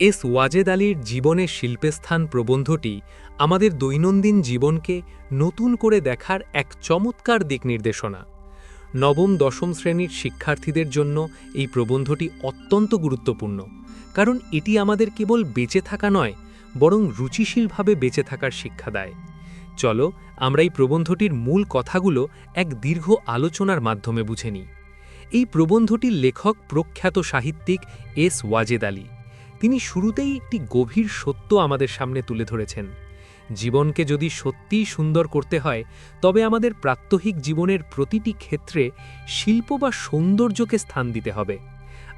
S Wazed আলীর জীবনের শিল্পেস্থান প্রবন্ধটি আমাদের দৈনন্দিন জীবনকে নতুন করে দেখার এক চমৎকার দিক নির্দেশনা। নবম, দশম শ্রেণির শিক্ষার্থীদের জন্য এই প্রবন্ধটি অত্যন্ত গুরুত্বপূর্ণ, কারণ এটি আমাদের কেবল বেঁচে থাকা নয়, বরং রুচিশীলভাবে বেঁচে থাকার শিক্ষা দেয়। চলো, আমরা এই প্রবন্ধটির মূল কথাগুলো এক দীর্ঘ আলোচনার মাধ্যমে বুঝে নিই। এই প্রবন্ধটির লেখক প্রখ্যাত সাহিত্যিক এস ওয়াজেদ আলী। তিনি শুরুতেই একটি গভীর সত্য আমাদের সামনে তুলে ধরেছেন। জীবনকে যদি সত্যিই সুন্দর করতে হয়, তবে আমাদের প্রাত্যহিক জীবনের প্রতিটি ক্ষেত্রে শিল্প বা সৌন্দর্যকে স্থান দিতে হবে।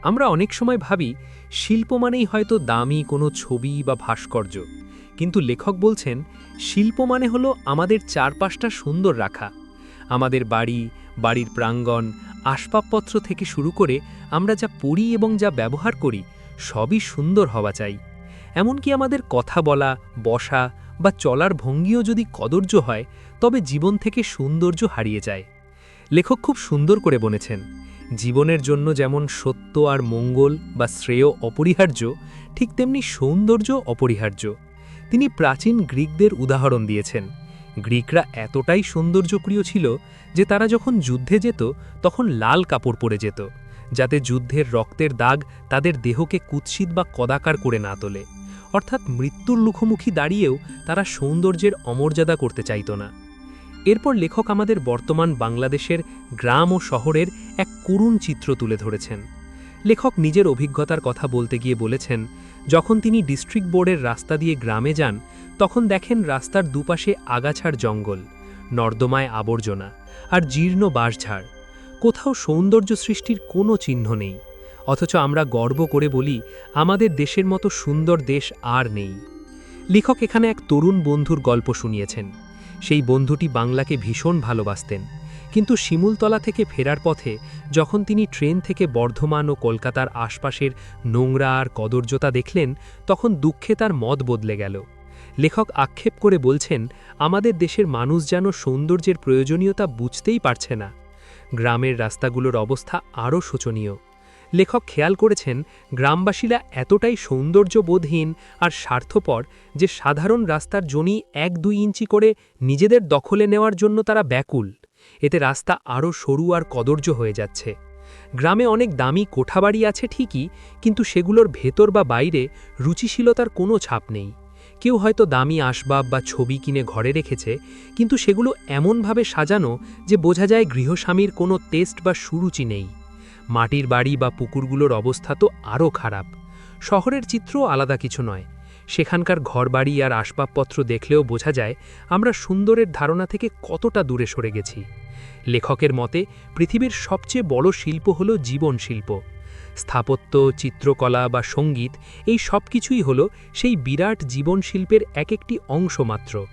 আমরা অনেক সময় ভাবি, শিল্প মানেই হয়তো দামি কোনো ছবি বা ভাস্কর্য। কিন্তু লেখক বলছেন, শিল্প মানে হলো আমাদের চারপাশটা সুন্দর রাখা। আমাদের বাড়ি, বাড়ির প্রাঙ্গণ, আসবাবপত্র থেকে শুরু করে আমরা যা পড়ি এবং যা ব্যবহার করি সবই সুন্দর হওয়া চাই। এমনকি আমাদের কথা বলা, বসা বা চলার ভঙ্গিও যদি কদর্য হয়, তবে জীবন থেকে সৌন্দর্য হারিয়ে যায়। লেখক খুব সুন্দর করে বলেছেন, জীবনের জন্য যেমন সত্য আর মঙ্গল বা শ্রেয় অপরিহার্য, ঠিক তেমনি সৌন্দর্য অপরিহার্য। তিনি প্রাচীন গ্রিকদের উদাহরণ দিয়েছেন, গ্রিকরা এতটাই সৌন্দর্যপ্রিয় ছিল যে তারা যখন যুদ্ধে যেত, তখন লাল কাপড় পরে যেত। যাতে যুদ্ধের রক্তের দাগ তাদের দেহকে কুৎসিত বা কদাকার করে না তোলে। অর্থাৎ মৃত্যুর মুখোমুখি দাঁড়িয়েও তারা সৌন্দর্যের অমর্যাদা করতে চাইত না। এরপর লেখক আমাদের বর্তমান বাংলাদেশের গ্রাম ও শহরের এক করুণ চিত্র তুলে ধরেছেন। লেখক নিজের অভিজ্ঞতার কথা বলতে গিয়ে বলেছেন, যখন তিনি ডিস্ট্রিক্ট বোর্ডের রাস্তা দিয়ে গ্রামে যান, তখন দেখেন রাস্তার দুপাশে আগাছার জঙ্গল, নর্দমায় আবর্জনা, আর জীর্ণ বাঁশঝাড়। কোথাও সৌন্দর্য সৃষ্টির কোনো চিহ্ন নেই, অথচ আমরা গর্ব করে বলি, আমাদের দেশের মতো সুন্দর দেশ আর নেই। লেখক এখানে এক তরুণ বন্ধুর গল্প শুনিয়েছেন। সেই বন্ধুটি বাংলাকে ভীষণ ভালোবাসতেন, কিন্তু শিমুলতলা থেকে ফেরার পথে যখন তিনি ট্রেন থেকে বর্ধমান ও কলকাতার আশপাশের নোংরা আর কদর্যতা দেখলেন, তখন দুঃখে তার মত বদলে গেল। লেখক আক্ষেপ করে বলছেন, আমাদের দেশের মানুষ যেন সৌন্দর্যের প্রয়োজনীয়তা বুঝতেই পারছে না। গ্রামের রাস্তাগুলোর অবস্থা আরও শোচনীয়। লেখক খেয়াল করেছেন, গ্রামবাসীরা এতটাই সৌন্দর্যবোধহীন আর স্বার্থপর যে সাধারণ রাস্তার জনি এক দুই ইঞ্চি করে নিজেদের দখলে নেওয়ার জন্য তারা ব্যাকুল। এতে রাস্তা আরও সরু আর কদর্য হয়ে যাচ্ছে। গ্রামে অনেক দামি কোঠাবাড়ি আছে ঠিকই, কিন্তু সেগুলোর ভেতর বা বাইরে রুচিশীলতার কোনো ছাপ নেই। কেউ হয়তো দামি আসবাব বা ছবি কিনে ঘরে রেখেছে, কিন্তু সেগুলো এমনভাবে সাজানো যে বোঝা যায় গৃহস্বামীর কোনো টেস্ট বা সুরুচি নেই। মাটির বাড়ি বা পুকুরগুলোর অবস্থা তো আরও খারাপ। শহরের চিত্রও আলাদা কিছু নয়। সেখানকার ঘরবাড়ি আর আসবাবপত্র দেখলেও বোঝা যায় আমরা সুন্দরের ধারণা থেকে কতটা দূরে সরে গেছি। লেখকের মতে, পৃথিবীর সবচেয়ে বড় শিল্প হল জীবন শিল্প। স্থাপত্য, চিত্রকলা বা সংগীত, এই সব কিছুই হল সেই বিরাট জীবন শিল্পের এক একটি অংশ মাত্র।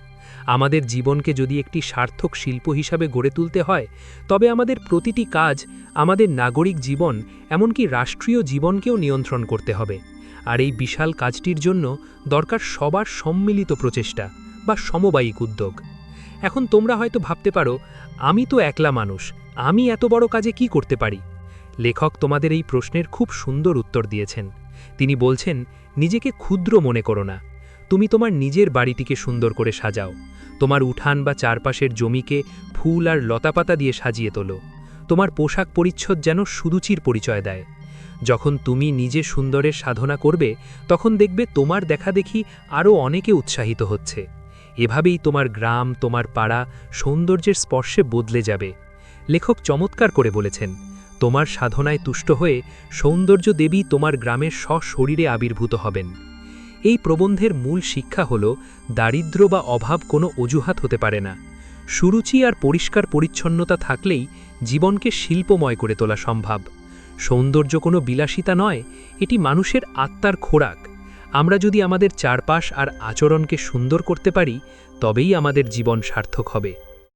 আমাদের জীবনকে যদি একটি সার্থক শিল্প হিসাবে গড়ে তুলতে হয়, তবে আমাদের প্রতিটি কাজ, আমাদের নাগরিক জীবন, এমনকি রাষ্ট্রীয় জীবনকেও নিয়ন্ত্রণ করতে হবে। আর এই বিশাল কাজটির জন্য দরকার সবার সম্মিলিত প্রচেষ্টা বা সমবায়িক উদ্যোগ। এখন তোমরা হয়তো ভাবতে পারো, আমি তো একলা মানুষ, আমি এত বড় কাজে কি করতে পারি? লেখক তোমাদের এই প্রশ্নের খুব সুন্দর উত্তর দিয়েছেন। তিনি বলছেন, নিজেকে ক্ষুদ্র মনে করো না। তুমি তোমার নিজের বাড়িটিকে সুন্দর করে সাজাও। তোমার উঠান বা চারপাশের জমিকে ফুল আর লতাপাতা দিয়ে সাজিয়ে তোলো। তোমার পোশাক পরিচ্ছদ যেন সুদুচির পরিচয় দেয়। যখন তুমি নিজে সুন্দরের সাধনা করবে, তখন দেখবে তোমার দেখা দেখি আরও অনেকে উৎসাহিত হচ্ছে। এভাবেই তোমার গ্রাম, তোমার পাড়া সৌন্দর্যের স্পর্শে বদলে যাবে। লেখক চমৎকার করে বলেছেন তোমার সাধনায় তুষ্ট হয়ে সৌন্দর্য দেবী তোমার গ্রামের সশরীরে আবির্ভূত হবেন। এই প্রবন্ধের মূল শিক্ষা হল, দারিদ্র বা অভাব কোনো অজুহাত হতে পারে না। সুরুচি আর পরিষ্কার পরিচ্ছন্নতা থাকলেই জীবনকে শিল্পময় করে তোলা সম্ভব। সৌন্দর্য কোনো বিলাসিতা নয়, এটি মানুষের আত্মার খোরাক। আমরা যদি আমাদের চারপাশ আর আচরণকে সুন্দর করতে পারি, তবেই আমাদের জীবন সার্থক হবে।